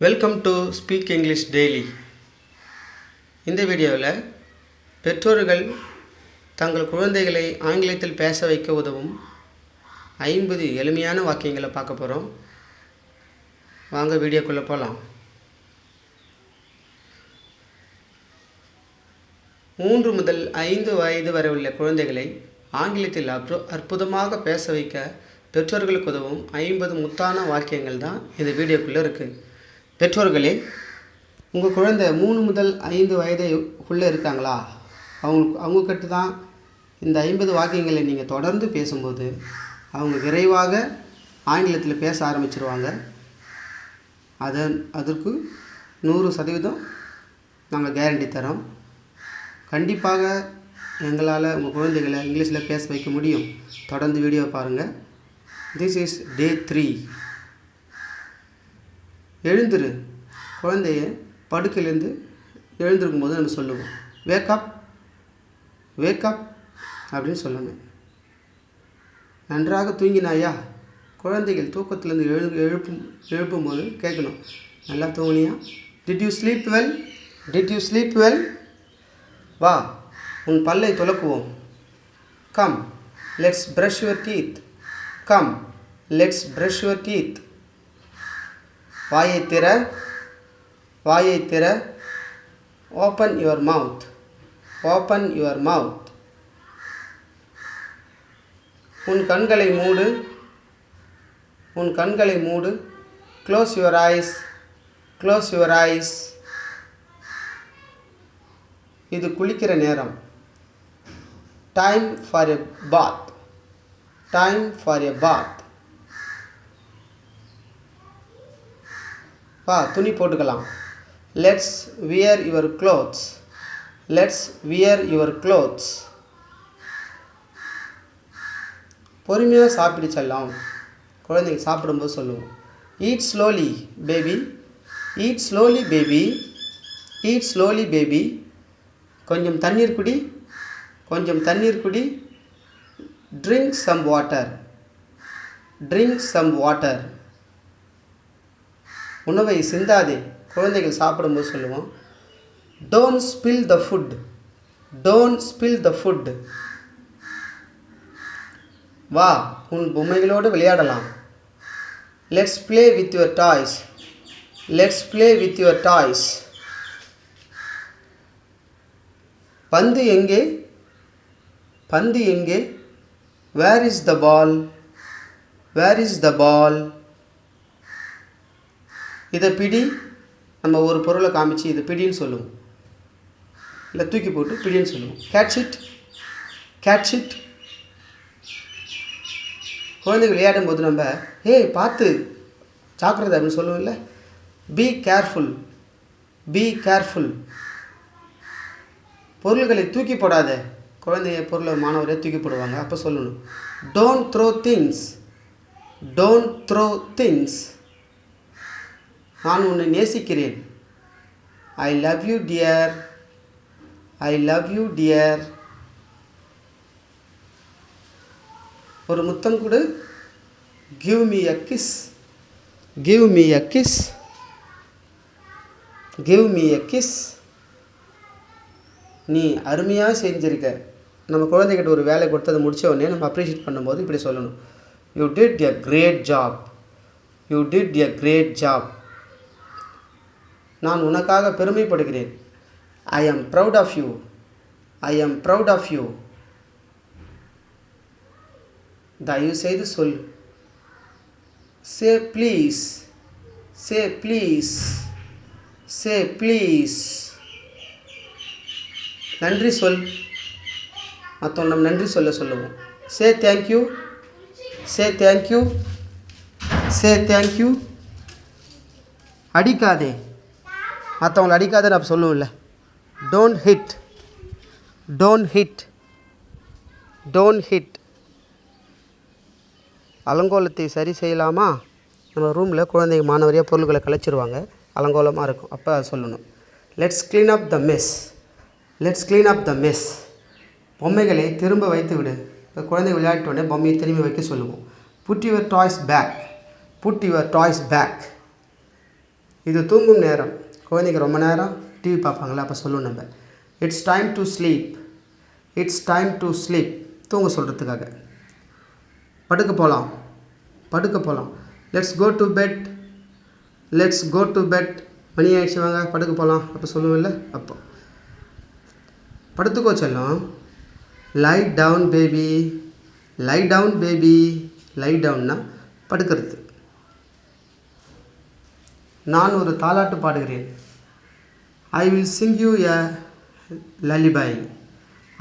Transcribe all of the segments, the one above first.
Welcome to speak English daily இந்த வீடியோவில் பெற்றோர்கள் தங்கள் குழந்தைகளை ஆங்கிலத்தில் பேச வைக்க உதவும் ஐம்பது எளிமையான வாக்கியங்களை பார்க்க போகிறோம் வாங்க வீடியோக்குள்ளே போகலாம் மூன்று முதல் ஐந்து வயது வரை உள்ள குழந்தைகளை ஆங்கிலத்தில் அற்பு அற்புதமாக பேச வைக்க பெற்றோர்களுக்கு உதவும் ஐம்பது முத்தான வாக்கியங்கள் தான் இந்த வீடியோக்குள்ளே இருக்குது பெற்றோர்களே உங்கள் குழந்தை மூணு முதல் ஐந்து வயதை குள்ளே இருக்காங்களா? அவங்க அவங்கக்கிட்ட தான் இந்த ஐம்பது வாக்கியங்களை நீங்கள் தொடர்ந்து பேசும்போது அவங்க விரைவாக ஆங்கிலத்தில் பேச ஆரம்பிச்சிருவாங்க. அதன் அதற்கு நூறு சதவீதம் நாங்கள் கேரண்டி தரோம் கண்டிப்பாக எங்களால் உங்கள் குழந்தைகளை இங்கிலீஷில் பேச வைக்க முடியும். தொடர்ந்து வீடியோ பாருங்கள் திஸ் இஸ் டே த்ரீ எழுந்துரு. குழந்தைய படுக்கையிலேருந்து எழுந்திருக்கும் போது நம்ம சொல்லுவோம் வேக்கப் வேக்கப் அப்படின்னு சொல்லணும் நன்றாக தூங்கினாயா? குழந்தைகள் தூக்கத்திலேருந்து எழு எழுப்பும் எழுப்பும்போது கேட்கணும் நல்லா தூங்கினியா? Did you sleep well did you sleep well வா உன் பல்லை துலக்குவோம். Come let's brush your teeth come let's brush your teeth வாயை திற வாயை திற. Open your mouth open your mouth உன் கண்களை மூடு. உன் கண்களை மூடு. Close your eyes close your eyes இது குளிக்கிற நேரம். Time for a bath time for a bath வா துணி போட்டுக்கலாம். Let's wear your clothes let's wear your clothes பொறுமையாக சாப்பிட்டு செல்லாம். குழந்தைங்க சாப்பிடும்போது சொல்லுவோம். Eat slowly baby eat slowly baby eat slowly baby கொஞ்சம் தண்ணீர் குடி. கொஞ்சம் தண்ணீர் குடி. Drink some water drink some water உணவை சிந்தாதே. குழந்தைகள் சாப்பிடும்போது சொல்லுவோம் don't spill the food don't spill the food வா உன் பொம்மைகளோடு விளையாடலாம். Let's play with your toys let's play with your toys பந்து எங்கே? பந்து எங்கே? Where is the ball where is the பால் இதை பிடி நம்ம ஒரு பொருளை காமிச்சு இதை பிடின்னு சொல்லுவோம். இல்லை தூக்கி போட்டு பிடின்னு சொல்லுவோம். கேட்ச் இட் கேட்ச் இட் குழந்தைங்க விளையாடும் போது நம்ம ஏய் பார்த்து ஜாக்கிரதை அப்படின்னு சொல்லுவோம் இல்லை? பி கேர்ஃபுல் பி கேர்ஃபுல் பொருள்களை தூக்கி போடாத. குழந்தைய பொருளை மாணவரே தூக்கி போடுவாங்க. அப்போ சொல்லணும். Don't throw things don't throw things நான் உன்னை நேசிக்கிறேன். I love you dear I love you dear ஒரு முத்தம் கொடு. Give me a kiss give me a kiss give me a kiss நீ அருமையாக செஞ்சிருக்க. நம்ம குழந்தைகிட்ட ஒரு வேலை கொடுத்து அதை முடித்த உடனே நம்ம அப்ரிஷியேட் பண்ணும்போது இப்படி சொல்லணும். You did a great job you did a great job நான் உனக்காக பெருமைப்படுகிறேன். ஐ ஆம் ப்ரவுட் ஆஃப் யூ ஐ ஆம் ப்ரவுட் ஆஃப் யூ தயவு செய்து சொல். Say please say please say please நன்றி சொல். மற்றவங்க நம்ம நன்றி சொல்ல சொல்லுவோம். Say thank you say thank you say thank you அடிக்காதே. மற்றவங்களை அடிக்காத நான் சொல்லுவோம்ல. Don't hit don't hit don't hit அலங்கோலத்தை சரி செய்யலாமா? நம்ம ரூமில் குழந்தைங்க மாணவரியாக பொருள்களை கலைச்சிருவாங்க. அலங்கோலமாக இருக்கும். அப்போ அதை சொல்லணும். Let's clean up the mess let's clean up the mess பொம்மைகளை திரும்ப வைத்து விடு. இப்போ குழந்தை விளையாட்டு உடனே பொம்மையை திரும்பி வைக்க சொல்லுவோம். Put your toys back put your toys back இது தூங்கும் நேரம். குழந்தைங்க ரொம்ப நேரம் டிவி பார்ப்பாங்களா அப்போ சொல்லுவோம் நம்ம. It's time to sleep it's time to sleep தூங்க சொல்கிறதுக்காக படுக்க போகலாம் படுக்க போகலாம் let's go to bed let's go to bed மணி ஆகிடுச்சு வாங்க படுக்க போகலாம் அப்போ சொல்லுவோம்ல அப்போ. படுத்துக்கோ செல்லும். Lie down baby lie down baby lie டவுன்னா படுக்கிறது. நான் ஒரு தாலாட்டு பாடுகிறேன். I will sing you a lullaby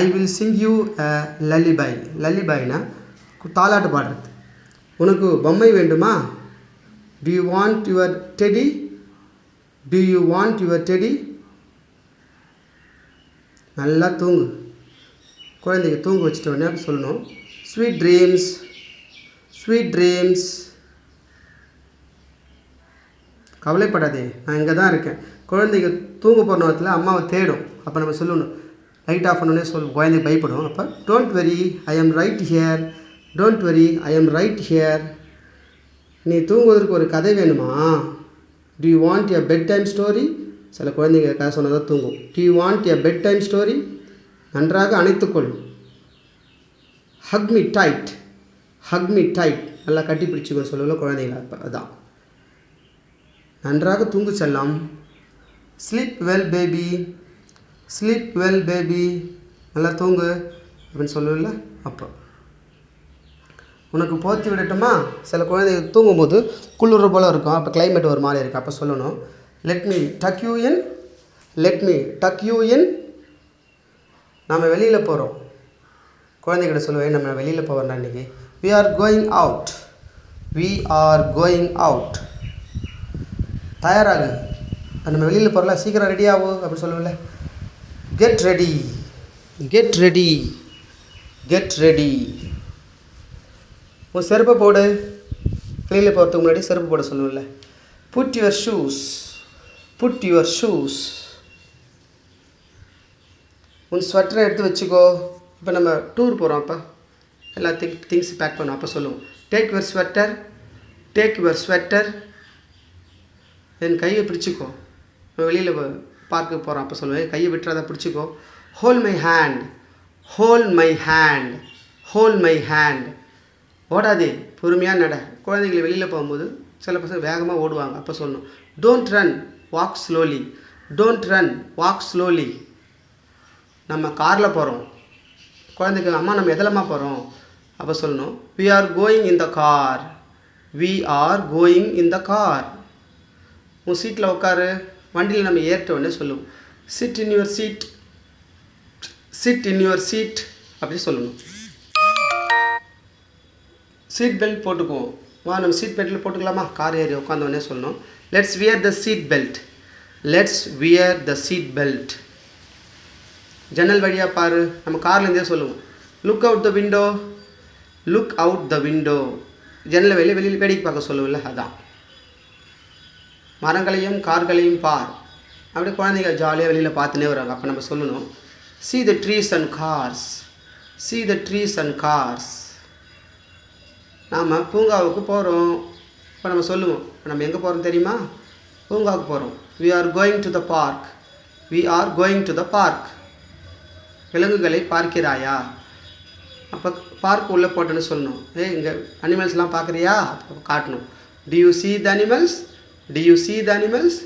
I will sing you a lullaby லலிபாய்னா தாலாட்டு பாடுறது. உனக்கு பொம்மை வேண்டுமா? Do you want your teddy do you want your teddy நல்லா தூங்கு. குழந்தைக்கு தூங்க வச்சுட்ட உடனே சொல்லணும். ஸ்வீட் ட்ரீம்ஸ் ஸ்வீட் ட்ரீம்ஸ் கவலைப்படாதே நான் இங்கே தான் இருக்கேன். குழந்தைங்க தூங்க போகிற நேரத்தில் அம்மாவை தேடும். அப்போ நம்ம சொல்லணும். லைட் ஆஃப் பண்ணோடனே சொல் குழந்தை பயப்படும். அப்போ don't worry I am right here don't worry I am right here நீ தூங்குவதற்கு ஒரு கதை வேணுமா? Do you want a bedtime story சில குழந்தைங்க கதை சொன்னதாக தூங்கும். Do you want a bedtime story நன்றாக அணைத்துக்கொள். ஹக்மி டைட் ஹக்மி டைட் நல்லா கட்டி பிடிச்சிக்கணும் சொல்லல குழந்தைங்களா அப்போ அதான். நன்றாக தூங்கு செல்லம். Sleep well baby sleep well baby நல்லா தூங்கு அப்படின்னு சொல்லுவில்ல அப்போ. உனக்கு போத்தி விடட்டுமா? சில குழந்தைகள் தூங்கும்போது குளிர் போல் இருக்கும். அப்போ கிளைமேட் ஒரு மாதிரி இருக்கும் அப்போ சொல்லணும். Let me tuck you in let me tuck you in நம்ம வெளியில் போகிறோம் குழந்தைகிட்ட சொல்லுவேன் நம்ம வெளியில் போகிறோம் அன்றைக்கி we are going out we are going out தயாராகு. நம்ம வெளியில் போகிறல சீக்கிரம் ரெடி ஆகும் அப்படின்னு சொல்லுவோம்ல. Get ready get ready get ready உன் செருப்பை போடு. வெளியில் போகிறதுக்கு முன்னாடி செருப்பு போட சொல்லுவோம்ல. Put your shoes put your shoes உன் ஸ்வெட்டரை எடுத்து வச்சுக்கோ. இப்போ நம்ம டூர் போகிறோம் அப்போ. எல்லா திங் திங்ஸ் பேக் பண்ணோம் அப்போ சொல்லுவோம். Take your sweater take your sweater என் கையை பிடிச்சிக்கோ. வெளியில் பார்க்குக்கு போகிறோம் அப்போ சொல்லுவேன் கையை விட்டுறதை பிடிச்சிக்கோ. Hold my hand hold my hand hold my hand ஓடாதே பொறுமையாக நட. குழந்தைங்களை வெளியில் போகும்போது சில பசங்க வேகமாக ஓடுவாங்க. அப்போ சொல்லணும் don't run walk slowly don't run walk slowly நம்ம காரில் போகிறோம் குழந்தைக்கு அம்மா நம்ம எதிலம்மா போகிறோம் அப்போ சொல்லணும் we are going in the car we are going in the car உன் சீட்டில் உட்காரு வண்டியில் நம்ம ஏற்ற உடனே சொல்லுவோம். Sit in your seat sit in your seat அப்படி சொல்லணும். சீட் பெல்ட் போட்டுக்குவோம். வா நம்ம சீட் பெல்ட்டில் போட்டுக்கலாமா? கார் ஏறி உட்காந்த உடனே சொல்லணும். Let's wear the seat belt let's wear the seat belt ஜன்னல் வழியாக பாரு. நம்ம கார்லேருந்தே சொல்லுவோம். Look out the window look out the window ஜன்னல் வெளியே வெளியில் வேடிக்கை பார்க்க சொல்லுவோம்ல அதான். மரங்களையும் கார்களையும் பார். அப்படியே குழந்தைங்க ஜாலியாக வெளியில் பார்த்துனே வராங்க அப்போ நம்ம சொல்லணும் see the trees and cars see the trees and cars நாம் பூங்காவுக்கு போகிறோம் இப்போ நம்ம சொல்லுவோம் இப்போ நம்ம எங்கே போகிறோம் தெரியுமா? பூங்காவுக்கு போகிறோம் we are going to the park we are going to the park விலங்குகளை பார்க்கிறாயா? அப்போ பார்க் உள்ளே போட்டேன்னு சொல்லணும். ஏ இங்கே அனிமல்ஸ்லாம் பார்க்குறியா? அப்போ காட்டணும். Do you see the animals do you see the animals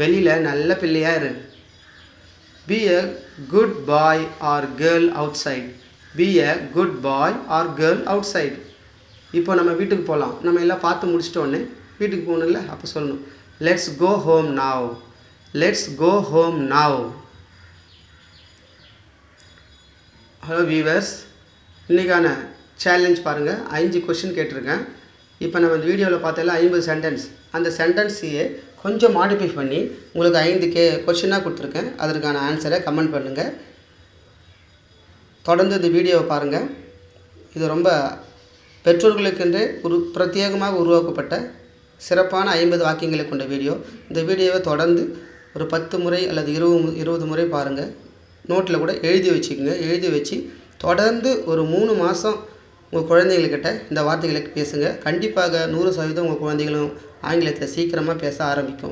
வெளியில் நல்ல பிள்ளையாக இரு. Be a good boy or girl outside be a good boy or girl outside இப்போ நம்ம வீட்டுக்கு போகலாம் நம்ம எல்லாம் பார்த்து முடிச்சிட்டோன்னே வீட்டுக்கு போகணும்ல? அப்போ சொல்லணும். Let's go home now let's go home now hello viewers இன்றைக்கான சேலஞ்ச் பாருங்கள் அஞ்சு கொஷின் கேட்டிருக்கேன். இப்போ நம்ம இந்த வீடியோவில் பார்த்ததில் ஐம்பது சென்டென்ஸ் அந்த சென்டென்ஸையே கொஞ்சம் மாடிஃபை பண்ணி உங்களுக்கு ஐந்து கே கொஷினாக கொடுத்துருக்கேன். அதற்கான ஆன்சரை கமெண்ட் பண்ணுங்கள் தொடர்ந்து இந்த வீடியோவை பாருங்கள் இது ரொம்ப பெற்றோர்களுக்கென்றே ஒரு பிரத்யேகமாக உருவாக்கப்பட்ட சிறப்பான ஐம்பது வாக்கியங்களை கொண்ட வீடியோ. இந்த வீடியோவை தொடர்ந்து ஒரு பத்து முறை அல்லது இருபது இருபது முறை பாருங்கள் நோட்டில் கூட எழுதி வச்சுக்கோங்க. எழுதி வச்சு தொடர்ந்து ஒரு மூணு மாதம் உங்கள் குழந்தைங்கக்கிட்ட இந்த வார்த்தைகளை பேசுங்க. கண்டிப்பாக நூறு சதவீதம் உங்கள் குழந்தைகளும் ஆங்கிலத்தில் சீக்கிரமாக பேச ஆரம்பிக்கும்.